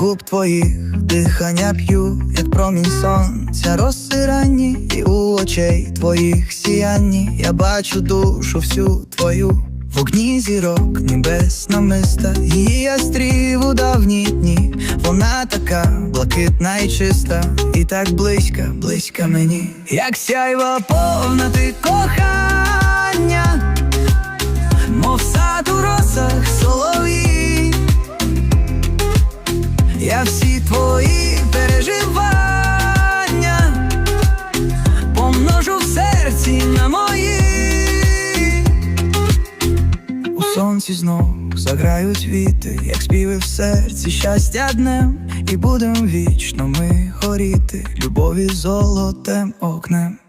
губ твоїх дихання п'ю, як промінь сонця, роси ранні, і у очей твоїх сіянні я бачу душу всю твою. В огні зірок небесна миста, її ястрів у давні дні. Вона така блакитна і чиста, і так близька, близька мені, як сяйва повна ти кохання, Я всі твої переживання помножу в серці на мої. У сонці знов заграють віти, як співи в серці, щастя днем, і будем вічно ми горіти, любові золотем окнем.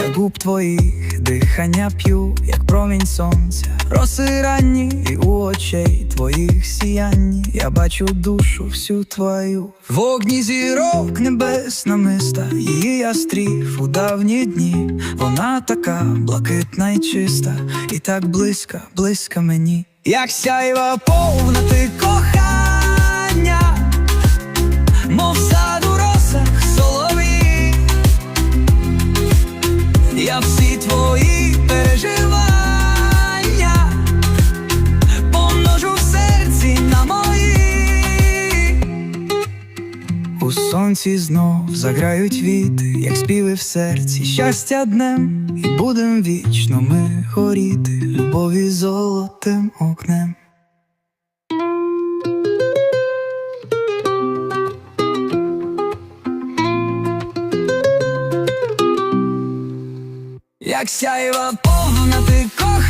Я губ твоїх дихання п'ю, як промінь сонця, роси ранні, і у очей твоїх сіянні я бачу душу всю твою. В огні зірок небесна миста, її ястрів у давні дні. Вона така блакитна і чиста, і так близька, близька мені. Як сяйва повна ти кохання, У сонці знов заграють віти, як співи в серці, щастя днем, і будем вічно ми горіти, любові золотим окнем. Як сяєва повна ти кохання,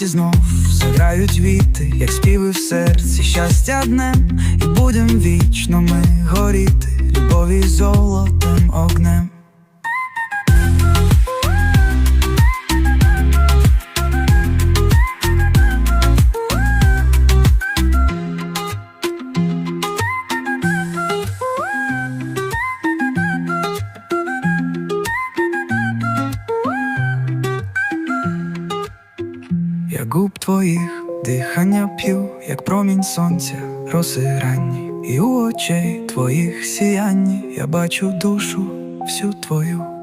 У сонці знов заграють віти, як співи в серці, щастя днем, і будем вічно ми горіти, любові золотим огнем. Я губ твоїх дихання п'ю, як промінь сонця, роси ранні, і у очей твоїх сіянні я бачу душу всю твою.